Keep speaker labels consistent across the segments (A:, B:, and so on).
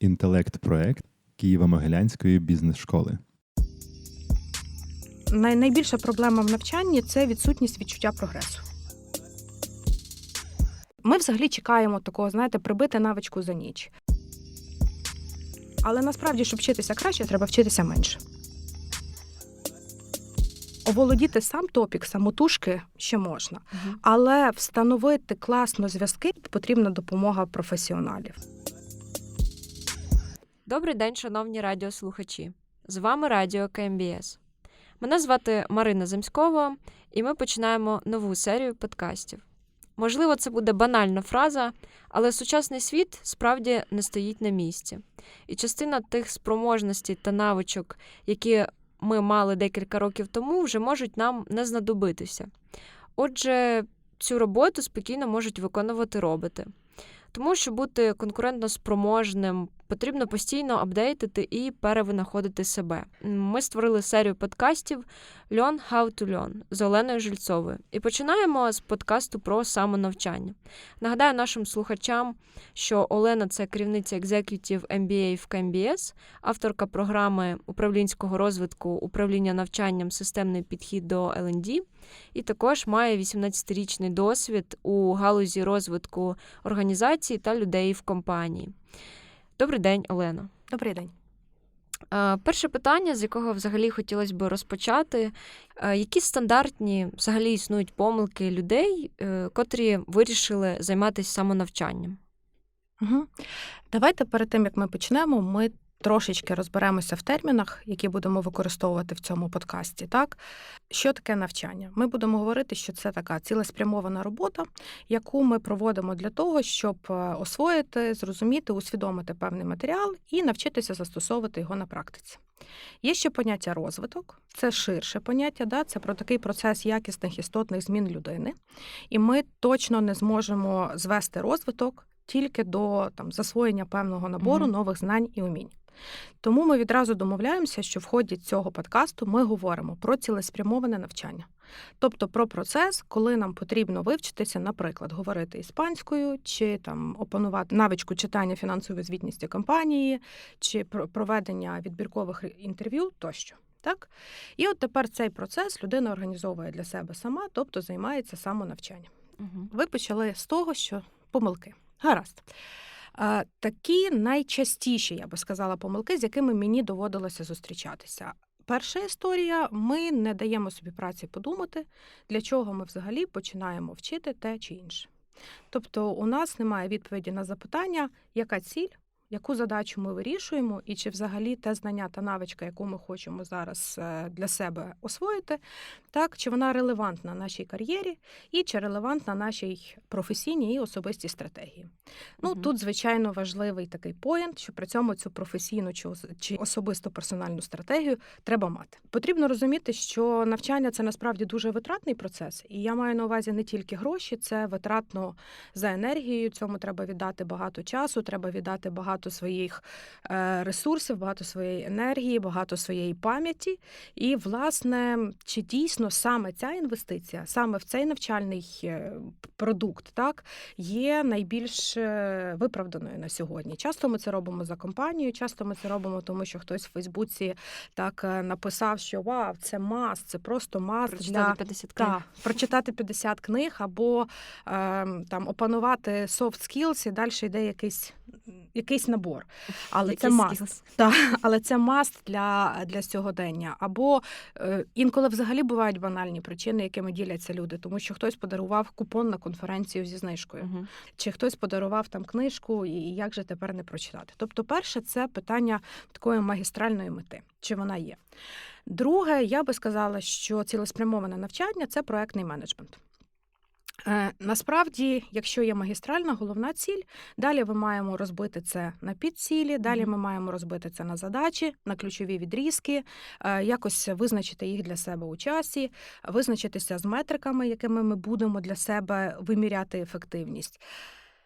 A: інтелект-проект Києво-Могилянської бізнес-школи.
B: Най- найбільша проблема в навчанні це відсутність відчуття прогресу. Ми взагалі чекаємо такого, знаєте, прибити навичку за ніч. Але насправді, щоб вчитися краще, треба вчитися менше. Оволодіти сам топік, самотужки ще можна, але встановити класно зв'язки потрібна допомога професіоналів.
C: Добрий день, шановні радіослухачі. З вами Радіо КМБС. Мене звати Марина Земськова, і ми починаємо нову серію подкастів. Можливо, це буде банальна фраза, але сучасний світ справді не стоїть на місці. І частина тих спроможностей та навичок, які ми мали декілька років тому, вже можуть нам не знадобитися. Отже, цю роботу спокійно можуть виконувати роботи. Тому що бути конкурентно спроможним потрібно постійно апдейтити і перевинаходити себе. Ми створили серію подкастів Learn How to Learn з Оленою Жильцовою. І починаємо з подкасту про самонавчання. Нагадаю нашим слухачам, що Олена це керівниця Executive MBA в КМБС, авторка програми управлінського розвитку управління навчанням системний підхід до L&D, і також має 18-річний досвід у галузі розвитку організацій та людей в компанії. Добрий день, Олена.
B: Добрий день.
C: Е, Перше питання, з якого взагалі хотілося б розпочати, Е, які стандартні взагалі існують помилки людей, е, котрі вирішили займатися самонавчанням?
B: Угу. Давайте перед тим, як ми почнемо, ми трошечки розберемося в термінах, які будемо використовувати в цьому подкасті. Так, що таке навчання? Ми будемо говорити, що це така цілеспрямована робота, яку ми проводимо для того, щоб е, освоїти, зрозуміти, усвідомити певний матеріал і навчитися застосовувати його на практиці. Є ще поняття розвиток, це ширше поняття, да? це про такий процес якісних істотних змін людини. І ми точно не зможемо звести розвиток тільки до там, засвоєння певного набору
C: Мгм.
B: нових знань і умінь. Тому ми відразу домовляємося, що в ході цього подкасту ми говоримо про цілеспрямоване навчання. Тобто про процес, коли нам потрібно вивчитися, наприклад, говорити іспанською, чи там опанувати навичку читання фінансової звітності компанії, чи про- проведення відбіркових інтерв'ю тощо. Так? І от тепер цей процес людина організовує для себе сама, тобто займається самонавчанням.
C: Угу.
B: Ви почали з того, що помилки. Гаразд. Такі найчастіші, я би сказала, помилки, з якими мені доводилося зустрічатися. Перша історія: ми не даємо собі праці подумати, для чого ми взагалі починаємо вчити те чи інше. Тобто, у нас немає відповіді на запитання, яка ціль, яку задачу ми вирішуємо, і чи взагалі те знання та навичка, яку ми хочемо зараз е, для себе освоїти, так чи вона релевантна нашій кар'єрі, і чи релевантна нашій професійній і особистій стратегії. Ну
C: Мгм.
B: тут, звичайно, важливий такий поєнт, що при цьому цю професійну чи ос- чи особисто персональну стратегію треба мати. Потрібно розуміти, що навчання це насправді дуже витратний процес, і я маю на увазі не тільки гроші, це витратно за енергією. Цьому треба віддати багато часу, треба віддати багато своїх е, ресурсів, багато своєї енергії, багато своєї пам'яті. І, власне, чи дійсно саме ця інвестиція, саме в цей навчальний е, продукт, так є найбільш е, виправданою на сьогодні. Часто ми це робимо за компанією, часто ми це робимо, тому що хтось в Фейсбуці так написав, що вау, це мас, це просто мас
C: Прочитати
B: для
C: 50 книг.
B: так, прочитати 50 книг або е, там опанувати soft skills і далі йде якийсь, якийсь набор. Але це маст. Так, але це маст для, для сьогодення. Або е, інколи взагалі бувають банальні причини, якими діляться люди, тому що хтось подарував купон на конференцію зі знижкою,
C: Мгм.
B: чи хтось подарував там книжку, і як же тепер не прочитати. Тобто, перше, це питання такої магістральної мети, чи вона є. Друге, я би сказала, що цілеспрямоване навчання це проектний менеджмент. Е, Насправді, якщо є магістральна головна ціль, далі ми маємо розбити це на підцілі, далі ми маємо розбити це на задачі, на ключові відрізки, е, якось визначити їх для себе у часі, визначитися з метриками, якими ми будемо для себе виміряти ефективність.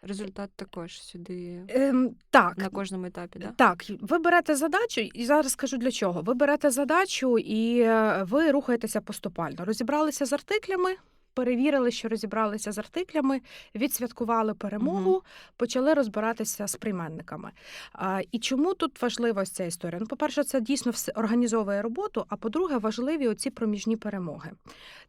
C: Результат також сюди
B: Ем, так,
C: на кожному етапі, да?
B: так, ви берете задачу, і зараз скажу для чого. Ви берете задачу і е, ви рухаєтеся поступально. Розібралися з артиклями. Перевірили, що розібралися з артиклями, відсвяткували перемогу, почали розбиратися з прийменниками. А, і чому тут важлива ця історія? Ну, по-перше, це дійсно все організовує роботу. А по-друге, важливі оці проміжні перемоги.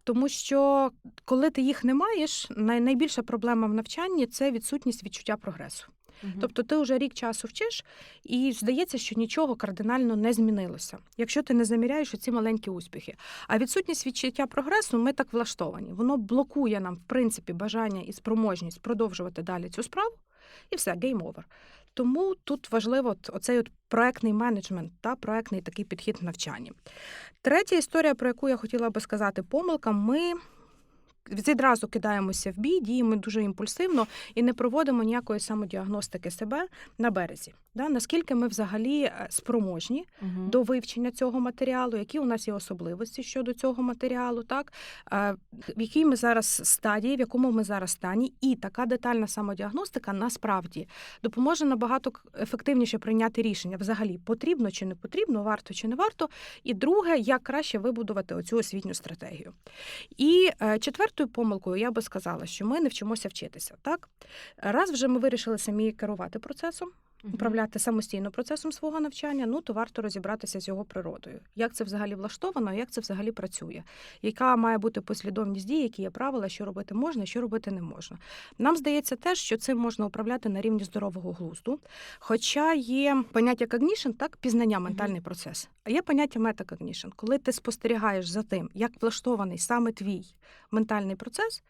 B: Тому що коли ти їх не маєш, най- найбільша проблема в навчанні це відсутність відчуття прогресу.
C: Мгм.
B: Тобто ти вже рік часу вчиш, і здається, що нічого кардинально не змінилося, якщо ти не заміряєш ці маленькі успіхи. А відсутність відчуття прогресу ми так влаштовані. Воно блокує нам, в принципі, бажання і спроможність продовжувати далі цю справу, і все, гейм овер. Тому тут важливо оцей от проектний менеджмент та проектний такий підхід в. Третя історія, про яку я хотіла би сказати, помилка. Ми відразу кидаємося в бій, діємо дуже імпульсивно і не проводимо ніякої самодіагностики себе на березі. Да? Наскільки ми взагалі е, спроможні
C: Мгм.
B: до вивчення цього матеріалу, які у нас є особливості щодо цього матеріалу, так Е, в якій ми зараз стадії, в якому ми зараз стані, і така детальна самодіагностика насправді допоможе набагато ефективніше прийняти рішення взагалі потрібно чи не потрібно, варто чи не варто. І друге, як краще вибудувати оцю освітню стратегію. І е, четвертою помилкою я би сказала, що ми не вчимося вчитися. Так, раз вже ми вирішили самі керувати процесом. Управляти самостійно процесом свого навчання, ну то варто розібратися з його природою. Як це взагалі влаштовано, як це взагалі працює, яка має бути послідовність дій, які є правила, що робити можна, що робити не можна. Нам здається теж, що цим можна управляти на рівні здорового глузду. Хоча є поняття cognition, так пізнання ментальний процес. А є поняття metacognition, коли ти спостерігаєш за тим, як влаштований саме твій ментальний процес,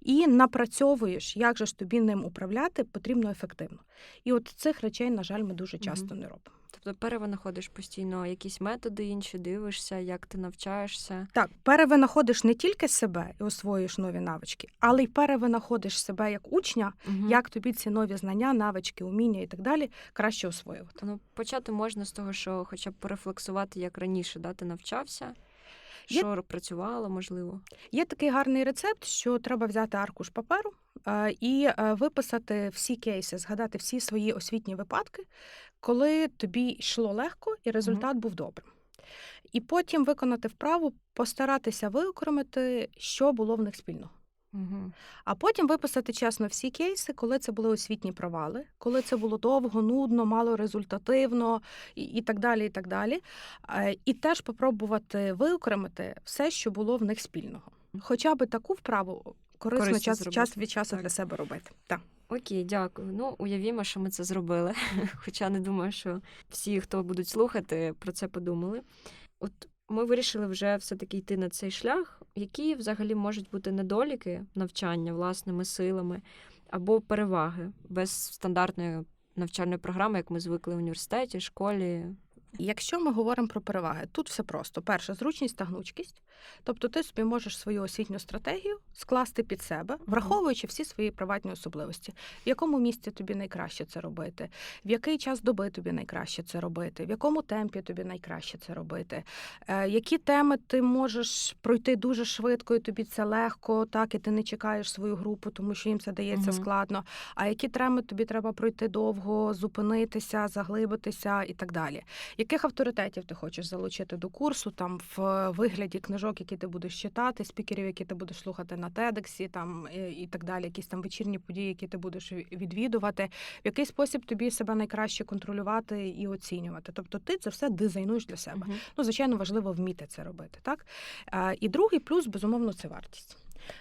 B: і напрацьовуєш, як же ж тобі ним управляти потрібно ефективно. І от цих речей, на жаль, ми дуже часто не робимо.
C: Тобто перевинаходиш постійно якісь методи інші, дивишся, як ти навчаєшся.
B: Так, перевинаходиш не тільки себе і освоюєш нові навички, але й перевинаходиш себе як учня,
C: Мгм.
B: як тобі ці нові знання, навички, уміння і так далі краще освоювати.
C: Ну, почати можна з того, що хоча б порефлексувати, як раніше да, ти навчався,
B: Є-
C: що працювало, можливо.
B: Є такий гарний рецепт, що треба взяти аркуш паперу е, і е, виписати всі кейси, згадати всі свої освітні випадки, коли тобі йшло легко і результат був добрим. І потім виконати вправу, постаратися виокремити, що було в них спільного.
C: Угу.
B: А потім виписати чесно всі кейси, коли це були освітні провали, коли це було довго, нудно, мало результативно і, і так далі. І так далі. Е, І теж попробувати виокремити все, що було в них спільного. Хоча би таку вправу корисно
C: Корисно
B: час,
C: зробити.
B: час від часу
C: Так.
B: для себе робити. Так.
C: Окей, дякую. Ну, уявімо, що ми це зробили. Хоча не думаю, що всі, хто будуть слухати, про це подумали. От ми вирішили вже все-таки йти на цей шлях, які взагалі можуть бути недоліки навчання власними силами або переваги без стандартної навчальної програми, як ми звикли в університеті, школі.
B: Якщо ми говоримо про переваги, тут все просто: перше зручність та гнучкість. Тобто ти собі можеш свою освітню стратегію скласти під себе, враховуючи всі свої приватні особливості, в якому місці тобі найкраще це робити, в який час доби тобі найкраще це робити, в якому темпі тобі найкраще це робити, е, які теми ти можеш пройти дуже швидко, і тобі це легко, так і ти не чекаєш свою групу, тому що їм це дається складно. А які теми тобі треба пройти довго, зупинитися, заглибитися і так далі. Яких авторитетів ти хочеш залучити до курсу, там в вигляді книжок, які ти будеш читати, спікерів, які ти будеш слухати на TEDx, там і і так далі, якісь там вечірні події, які ти будеш відвідувати, в який спосіб тобі себе найкраще контролювати і оцінювати. Тобто ти це все дизайнуєш для себе.
C: Мгм.
B: Ну, звичайно, важливо вміти це робити. Так? І другий плюс, безумовно, це вартість.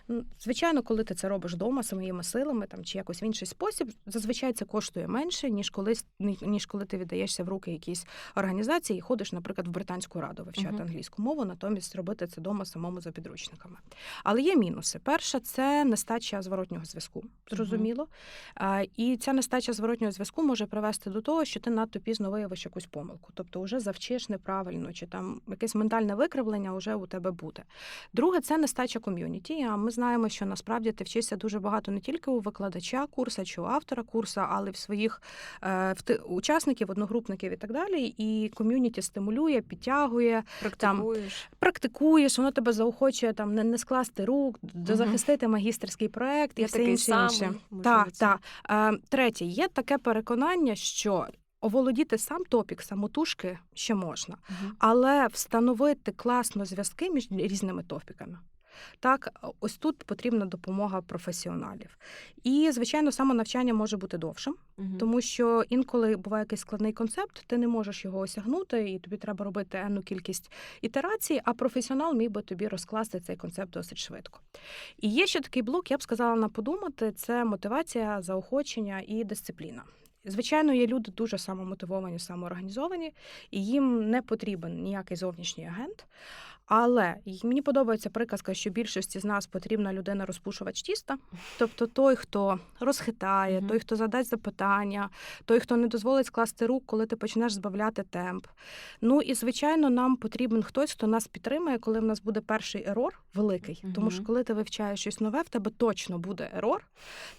B: Ну, Звичайно, коли ти це робиш вдома своїми силами там, чи якось в інший спосіб, зазвичай це коштує менше, ніж коли, ніж коли ти віддаєшся в руки якійсь організації і ходиш, наприклад, в британську раду вивчати
C: Мгм.
B: англійську мову, натомість робити це вдома самому за підручниками. Але є мінуси. Перше, це нестача зворотнього зв'язку, зрозуміло. А, І ця нестача зворотнього зв'язку може привести до того, що ти надто пізно виявиш якусь помилку, тобто вже завчиш неправильно, чи там якесь ментальне викривлення вже у тебе буде. Друге, це нестача ком'юніті. А ми знаємо, що насправді ти вчишся дуже багато не тільки у викладача курса чи у автора курса, але й в своїх е, в ти- учасників, одногрупників і так далі. І ком'юніті стимулює, підтягує,
C: Практикуєш.
B: практикуєш, воно тебе заохочує там не, не скласти рук,
C: Мгм.
B: захистити магістерський проект і
C: Я
B: все
C: такий
B: інше інше. Так, так. Е, Третє, є таке переконання, що оволодіти сам топік самотужки ще можна, але встановити класно зв'язки між різними топіками. Так, ось тут потрібна допомога професіоналів. І, звичайно, самонавчання може бути довшим,
C: Мгм.
B: тому що інколи буває якийсь складний концепт, ти не можеш його осягнути, і тобі треба робити енну кількість ітерацій, а професіонал міг би тобі розкласти цей концепт досить швидко. І є ще такий блок, я б сказала на подумати: це мотивація, заохочення і дисципліна. Звичайно, є люди дуже самомотивовані, самоорганізовані, і їм не потрібен ніякий зовнішній агент. Але мені подобається приказка, що більшості з нас потрібна людина розпушувач тіста, тобто той, хто розхитає, той, хто задасть запитання, той, хто не дозволить скласти рук, коли ти почнеш збавляти темп. Ну і звичайно, нам потрібен хтось, хто нас підтримає, коли в нас буде перший ерор великий. Тому що коли ти вивчаєш щось нове, в тебе точно буде ерор.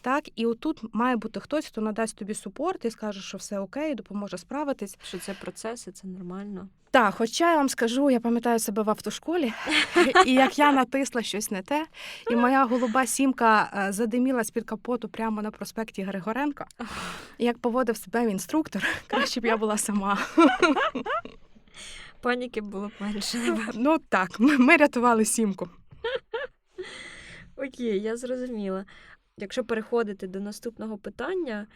B: Так, і отут має бути хтось, хто надасть тобі супорт і скаже, що все окей, допоможе справитись.
C: Що це процеси, це нормально.
B: Так, хоча я вам скажу, я пам'ятаю себе в автошколі, і як я натисла щось не те, і моя голуба сімка е, задиміла з-під капоту прямо на проспекті Григоренка. І як поводив себе в інструктор, краще б я була сама.
C: Паніки було б менше.
B: Ну так, ми, ми рятували сімку.
C: Окей, я зрозуміла. Якщо переходити до наступного питання,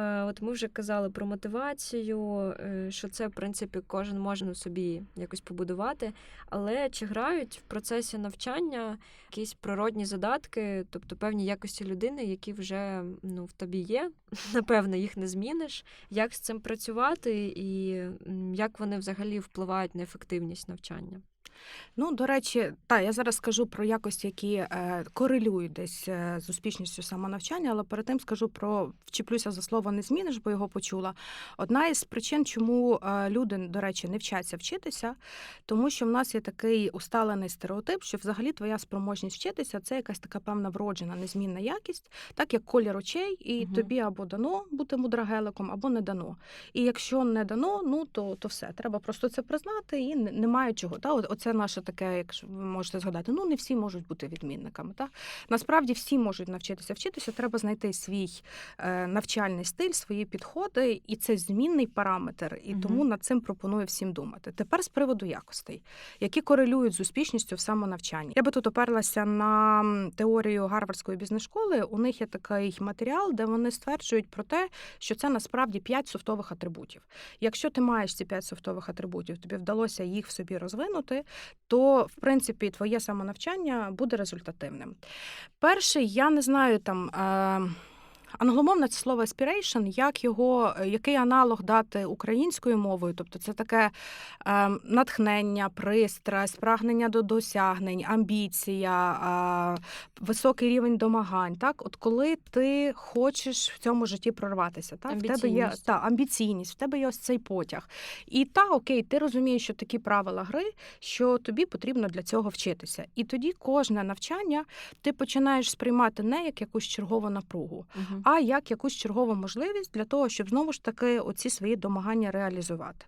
C: от ми вже казали про мотивацію, е, що це, в принципі, кожен може собі якось побудувати. Але чи грають в процесі навчання якісь природні задатки, тобто певні якості людини, які вже ну, в тобі є? Напевно, їх не зміниш. Як з цим працювати, і як вони взагалі впливають на ефективність навчання?
B: Ну, до речі, та я зараз скажу про якості, які е, корелюють десь е, з успішністю самонавчання, але перед тим скажу про вчіплюся за слово не зміниш, бо його почула. Одна із причин, чому е, люди, до речі, не вчаться вчитися, тому що в нас є такий усталений стереотип, що взагалі твоя спроможність вчитися це якась така певна вроджена незмінна якість, так як колір очей, і
C: Мгм.
B: тобі або дано бути мудрагеликом, або не дано. І якщо не дано, ну то, то все. Треба просто це признати і немає чого. Та? От- Оце наше таке, якщо ви можете згадати, ну не всі можуть бути відмінниками. Та? Насправді всі можуть навчитися вчитися. Треба знайти свій е, навчальний стиль, свої підходи, і це змінний параметр. І
C: Мгм.
B: тому над цим пропоную всім думати. Тепер з приводу якостей, які корелюють з успішністю в самонавчанні. Я би тут оперлася на теорію Гарвардської бізнес-школи. У них є такий матеріал, де вони стверджують про те, що це насправді п'ять софтових атрибутів. Якщо ти маєш ці п'ять софтових атрибутів, тобі вдалося їх в собі розвинути, то в принципі твоє самонавчання буде результативним. Перший, я не знаю там. Англомовне це слово aspiration, як його, який аналог дати українською мовою, тобто це таке е, натхнення, пристрасть, прагнення до досягнень, амбіція, е, високий рівень домагань. Так, от коли ти хочеш в цьому житті прорватися, так в тебе є та амбіційність, в тебе є ось цей потяг. І та окей, ти розумієш, що такі правила гри, що тобі потрібно для цього вчитися. І тоді кожне навчання ти починаєш сприймати не як якусь чергову напругу, А як якусь чергову можливість для того, щоб знову ж таки оці свої домагання реалізувати.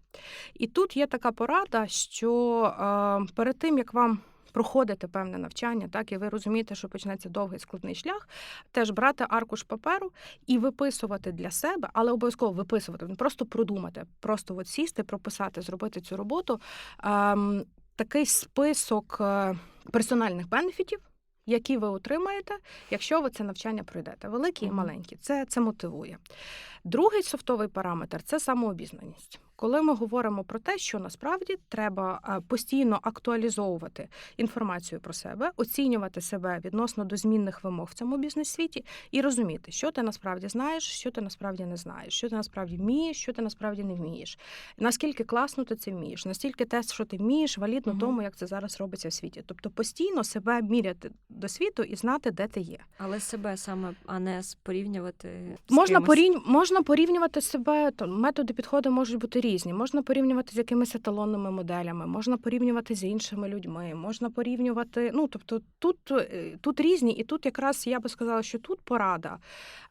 B: І тут є така порада, що е, перед тим як вам проходити певне навчання, так і ви розумієте, що почнеться довгий складний шлях, теж брати аркуш паперу і виписувати для себе, але обов'язково виписувати, не просто продумати, просто от сісти, прописати, зробити цю роботу. Ем, такий список е, персональних бенефітів. Які ви отримаєте, якщо ви це навчання пройдете, великі і маленькі, це, це мотивує. Другий софтовий параметр це самообізнаність. Коли ми говоримо про те, що насправді треба е, постійно актуалізовувати інформацію про себе, оцінювати себе відносно до змінних вимог в цьому бізнес-світі і розуміти, що ти насправді знаєш, що ти насправді не знаєш, що ти насправді вмієш, що ти насправді не вмієш. Наскільки класно ти це вмієш, настільки те, що ти вмієш, валідно
C: Мгм.
B: тому, як це зараз робиться в світі. Тобто постійно себе міряти до світу і знати, де ти є.
C: Але себе саме, а не порівнювати. з
B: Можна
C: кимось.
B: порівню, можна порівнювати себе, то методи підходи можуть бути різні. Можна порівнювати з якимись еталонними моделями, можна порівнювати з іншими людьми, можна порівнювати. Ну тобто тут, е, тут різні, і тут якраз я би сказала, що тут порада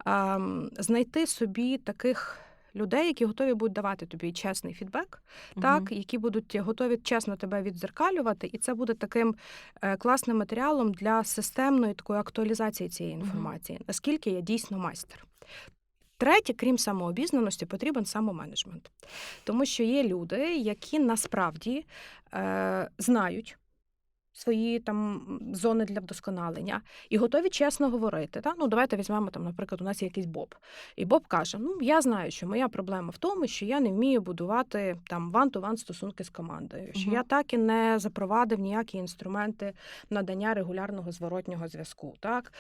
B: ем, знайти собі таких. Людей, які готові будуть давати тобі чесний фідбек,
C: Мгм.
B: так які будуть готові чесно тебе віддзеркалювати, і це буде таким е, класним матеріалом для системної такої актуалізації цієї інформації, наскільки я дійсно майстер. Третє, крім самообізнаності, потрібен самоменеджмент, тому що є люди, які насправді е, знають. Свої там зони для вдосконалення і готові чесно говорити. Та? Ну, давайте візьмемо там, наприклад, у нас є якийсь Боб. І Боб каже: Ну, я знаю, що моя проблема в тому, що я не вмію будувати там ван-ту-ван стосунки з командою, що
C: Мгм.
B: я так і не запровадив ніякі інструменти надання регулярного зворотнього зв'язку. Так?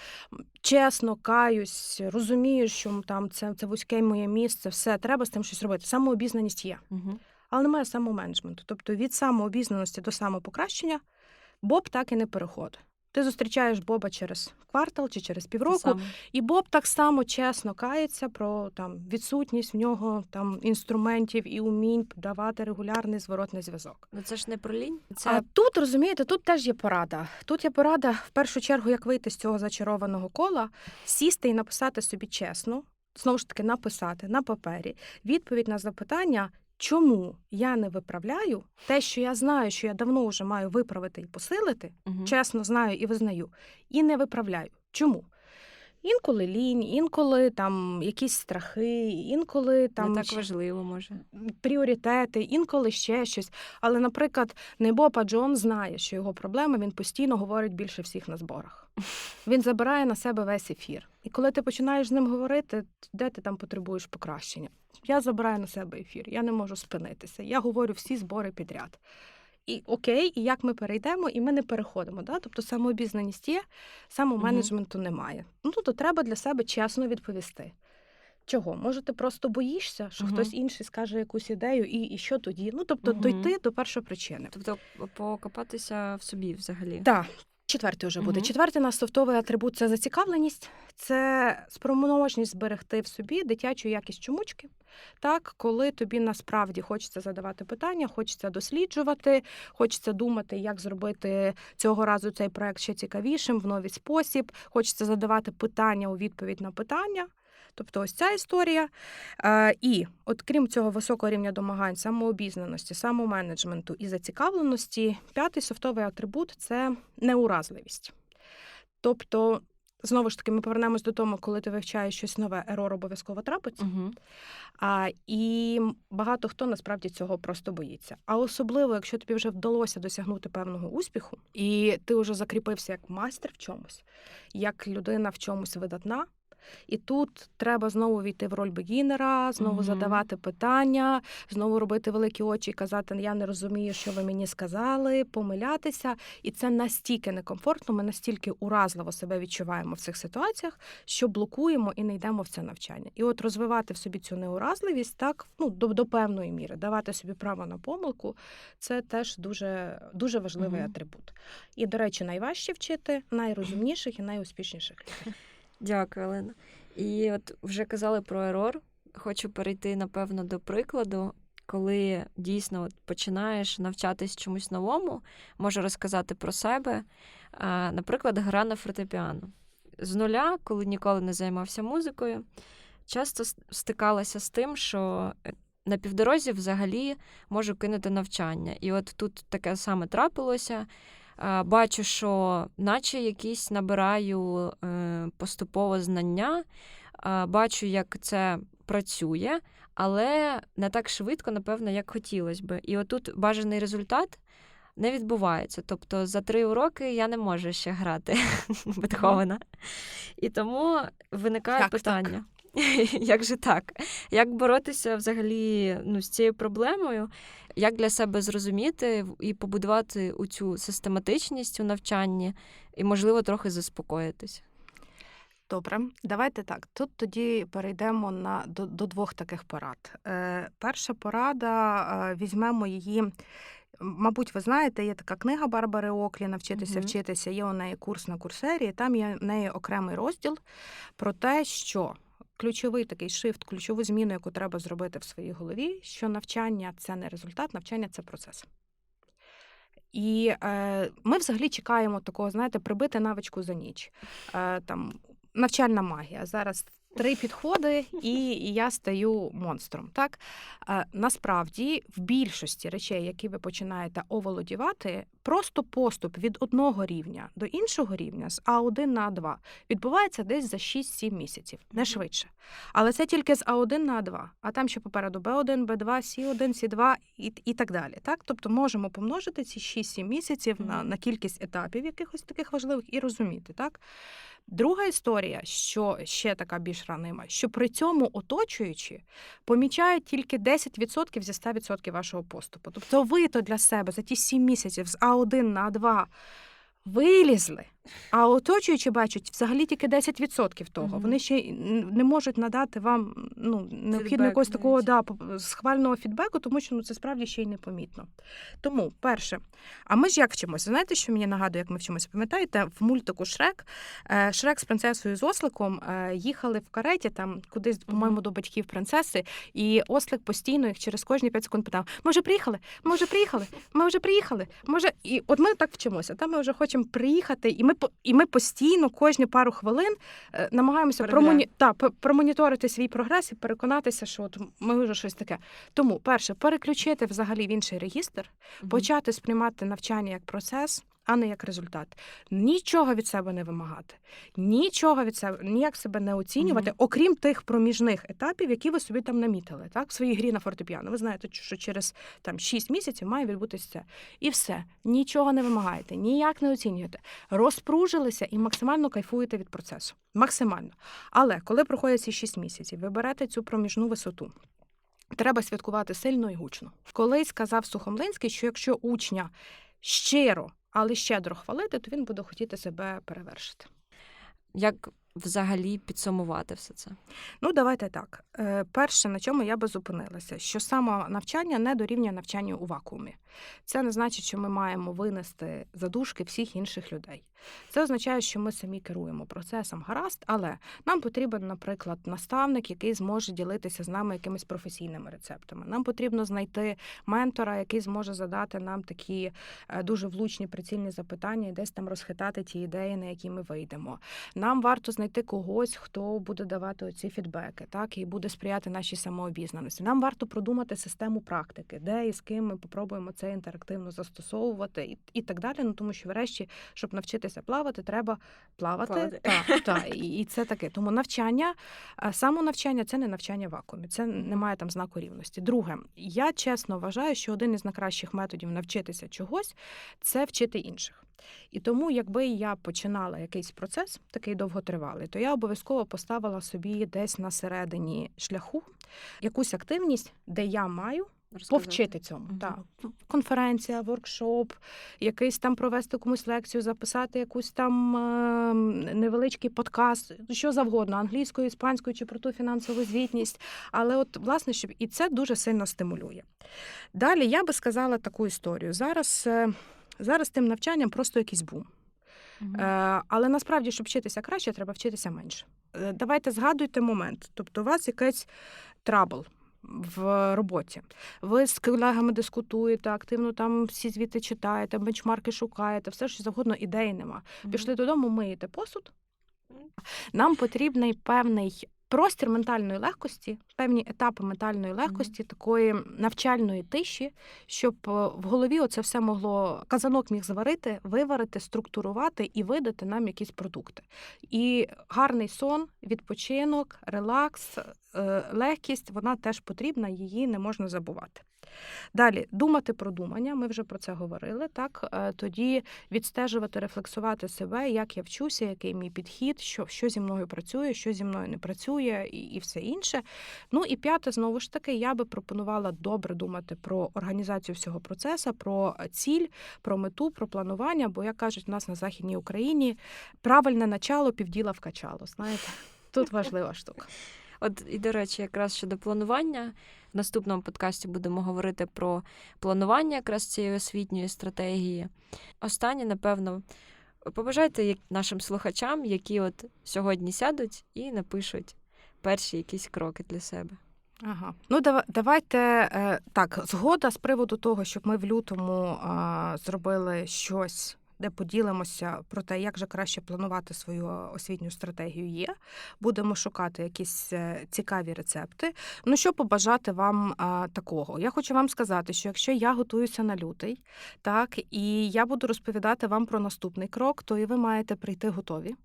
B: Чесно, каюсь, розумію, що там це, це вузьке моє місце, все, треба з тим щось робити. Самообізнаність є
C: Угу.
B: але немає самоменеджменту. Тобто від самообізнаності до самопокращення Боб так і не переходить. Ти зустрічаєш Боба через квартал чи через півроку, і Боб так само чесно кається про там відсутність в нього там інструментів і умінь давати регулярний зворотний зв'язок.
C: Ну це ж не про лінь. Це
B: А тут розумієте, тут теж є порада. Тут є порада в першу чергу, як вийти з цього зачарованого кола, сісти і написати собі чесно, знову ж таки, написати на папері відповідь на запитання. Чому я не виправляю те, що я знаю, що я давно вже маю виправити і посилити,
C: Мгм.
B: чесно знаю і визнаю, і не виправляю. Чому? Інколи лінь, інколи там якісь страхи, інколи там
C: не так важливо може.
B: пріоритети, інколи ще щось. Але, наприклад, не Боб, а Джон знає, що його проблема він постійно говорить більше всіх на зборах. Він забирає на себе весь ефір. І коли ти починаєш з ним говорити, де ти там потребуєш покращення? Я забираю на себе ефір, я не можу спинитися. Я говорю всі збори підряд. І окей, і як ми перейдемо, і ми не переходимо. Да? Тобто самообізнаність є, самоменеджменту немає. Ну то треба для себе чесно відповісти. Чого? Може, ти просто боїшся, що
C: Мгм.
B: хтось інший скаже якусь ідею, і, і що тоді? Ну тобто
C: Мгм.
B: дойти до першопричини.
C: Тобто покопатися в собі взагалі.
B: Так. Четвертий вже буде.
C: Мгм.
B: Четвертий нас софтовий атрибут це зацікавленість, це спроможність зберегти в собі дитячу якість чомучки. Так, коли тобі насправді хочеться задавати питання, хочеться досліджувати, хочеться думати, як зробити цього разу цей проект ще цікавішим в новий спосіб. Хочеться задавати питання у відповідь на питання. Тобто ось ця історія. Е, і от крім цього високого рівня домагань, самообізнаності, самоменеджменту і зацікавленості, п'ятий софтовий атрибут це неуразливість. Тобто, знову ж таки, ми повернемось до того, коли ти вивчаєш щось нове, ерор обов'язково трапиться.
C: Угу.
B: А, і багато хто насправді цього просто боїться. А особливо, якщо тобі вже вдалося досягнути певного успіху, і ти вже закріпився як майстер в чомусь, як людина в чомусь видатна. І тут треба знову війти в роль бегінера, знову
C: Мгм.
B: задавати питання, знову робити великі очі і казати, я не розумію, що ви мені сказали, помилятися. І це настільки некомфортно, ми настільки уразливо себе відчуваємо в цих ситуаціях, що блокуємо і не йдемо в це навчання. І от розвивати в собі цю неуразливість так ну до, до певної міри, давати собі право на помилку, це теж дуже, дуже важливий
C: Мгм.
B: атрибут. І, до речі, найважче вчити найрозумніших і найуспішніших.
C: Дякую, Олена. І от вже казали про ерор. Хочу перейти, напевно, до прикладу, коли дійсно от починаєш навчатись чомусь новому, можу розказати про себе. Наприклад, гра на фортепіано. З нуля, коли ніколи не займався музикою, часто стикалася з тим, що е, на півдорозі взагалі можу кинути навчання. І от тут таке саме трапилося. Бачу, що наче якісь набираю е, поступово знання, бачу, як це працює, але не так швидко, напевно, як хотілося би. І отут бажаний результат не відбувається. Тобто за три уроки я не можу ще грати Бетховена. І тому виникає
B: так?
C: питання. Як же так? Як боротися взагалі ну, з цією проблемою? Як для себе зрозуміти і побудувати у цю систематичність у навчанні, і, можливо, трохи заспокоїтись?
B: Добре, давайте так. Тут тоді перейдемо на до, до двох таких порад. Е, перша порада, е, візьмемо її. Мабуть, ви знаєте, є така книга Барбари Оклі Навчитися вчитися. Є у неї курс на курсері. і Там є в неї окремий розділ про те, що ключовий такий шифт, ключову зміну, яку треба зробити в своїй голові, що навчання це не результат, навчання це процес. І е, ми взагалі чекаємо такого, знаєте, прибити навичку за ніч. Е, там навчальна магія. Зараз три підходи, і я стаю монстром. Так е, насправді в більшості речей, які ви починаєте оволодівати, просто поступ від одного рівня до іншого рівня з А1 на А2 відбувається десь за 6-7 місяців, не швидше. Але це тільки з А1 на А2. А там ще попереду Б1, Б2, С1, С2 і, і так далі. Так? Тобто можемо помножити ці 6-7 місяців на, на кількість етапів якихось таких важливих і розуміти. Так? Друга історія, що ще така більш ранима, що при цьому оточуючі помічають тільки 10% зі 100% вашого поступу. Тобто ви то для себе за ті 7 місяців з А1 на А2 вилізли, а оточуючі бачать взагалі тільки 10% того.
C: Мгм.
B: Вони ще не можуть надати вам ну, необхідно якогось такого да, схвального фідбеку, тому що ну, це справді ще й непомітно. Тому, перше, а ми ж як вчимося? Знаєте, що мені нагадує, як ми вчимося? Пам'ятаєте, в мультику Шрек е, Шрек з принцесою з осликом е, їхали в кареті там кудись, по-моєму, до батьків принцеси, і ослик постійно їх через кожні 5 секунд питав: Ми вже приїхали? Ми вже приїхали? Ми вже приїхали? Може, і от ми так вчимося. Там ми вже хочемо приїхати, і ми і ми постійно кожні пару хвилин е, намагаємося промоні... та, промоніторити свій прогрес і переконатися, що от ми вже щось таке. Тому, перше, переключити взагалі в інший регістр,
C: Мгм.
B: почати сприймати навчання як процес, а не як результат. Нічого від себе не вимагати, нічого від себе, ніяк себе не оцінювати,
C: Мгм.
B: окрім тих проміжних етапів, які ви собі там намітили. Так, в своїй грі на фортепіано. Ви знаєте, що через там 6 місяців має відбутися це. І все. Нічого не вимагаєте, ніяк не оцінюєте. Розпружилися і максимально кайфуєте від процесу. Максимально. Але коли проходять ці 6 місяців, ви берете цю проміжну висоту. Треба святкувати сильно і гучно. Колись сказав Сухомлинський, що якщо учня щиро, але щедро хвалити, то він буде хотіти себе перевершити.
C: Як взагалі підсумувати все це?
B: Ну, давайте так. Е, Перше, на чому я би зупинилася, що самонавчання не дорівнює навчанню у вакуумі. Це не значить, що ми маємо винести задушки всіх інших людей. Це означає, що ми самі керуємо процесом гаразд, але нам потрібен, наприклад, наставник, який зможе ділитися з нами якимись професійними рецептами. Нам потрібно знайти ментора, який зможе задати нам такі е, дуже влучні прицільні запитання і десь там розхитати ті ідеї, на які ми вийдемо. Нам варто знайти когось, хто буде давати оці фідбеки, так і буде сприяти нашій самообізнаності. Нам варто продумати систему практики, де і з ким ми попробуємо це інтерактивно застосовувати, і, і так далі. Ну тому що, врешті, щоб навчитися плавати, треба плавати.
C: Плавати.
B: Так, так, і, і це таке. Тому навчання, е, самонавчання це не навчання в вакуумі, це немає там знаку рівності. Друге, я чесно вважаю, що один із найкращих методів навчитися чогось це вчити інших. І тому, якби я починала якийсь процес, такий довготривалий, то я обов'язково поставила собі десь на середині шляху якусь активність, де я маю
C: Розказати.
B: повчити цьому.
C: Мгм.
B: Так. Конференція, воркшоп, якийсь там провести комусь лекцію, записати якусь там е, невеличкий подкаст, що завгодно, англійською, іспанською чи про ту фінансову звітність. Але от, власне, щоб і це дуже сильно стимулює. Далі я би сказала таку історію. Зараз, е, зараз тим навчанням просто якийсь бум. Е, але насправді, щоб вчитися краще, треба вчитися менше. Е, Давайте згадуйте момент. Тобто, у вас якийсь трабл в роботі. Ви з колегами дискутуєте, активно там всі звіти читаєте, бенчмарки шукаєте, все що завгодно, ідеї нема. Пішли додому, миєте посуд. Нам потрібний певний простір ментальної легкості, певні етапи ментальної легкості, такої навчальної тиші, щоб е, в голові оце все могло казанок міг зварити, виварити, структурувати і видати нам якісь продукти. І гарний сон, відпочинок, релакс, е, легкість вона теж потрібна, її не можна забувати. Далі думати про думання, ми вже про це говорили. Так Е, тоді відстежувати, рефлексувати себе, як я вчуся, який мій підхід, що, що зі мною працює, що зі мною не працює, і, і все інше. Ну і п'яте, знову ж таки, я би пропонувала добре думати про організацію всього процесу, про ціль, про мету, про планування. Бо, як кажуть, у нас на західній Україні правильне начало півділа вкачало. Знаєте, тут важлива штука.
C: От і до речі, якраз щодо планування. В наступному подкасті будемо говорити про планування якраз цієї освітньої стратегії. Останнє, напевно, побажайте нашим слухачам, які от сьогодні сядуть і напишуть перші якісь кроки для себе.
B: Ага. Ну, дава- давайте е, так, згода з приводу того, щоб ми в лютому зробили щось. Де поділимося про те, як же краще планувати свою освітню стратегію є. Будемо шукати якісь е, цікаві рецепти. Ну, що побажати вам а, такого? Я хочу вам сказати, що якщо я готуюся на лютий, так і я буду розповідати вам про наступний крок, то і ви маєте прийти готові.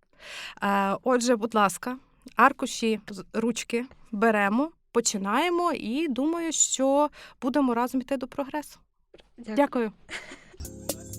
B: Е, отже, будь ласка, аркуші, ручки беремо починаємо і думаю, що будемо разом йти до прогресу.
C: Дякую.
B: Дякую.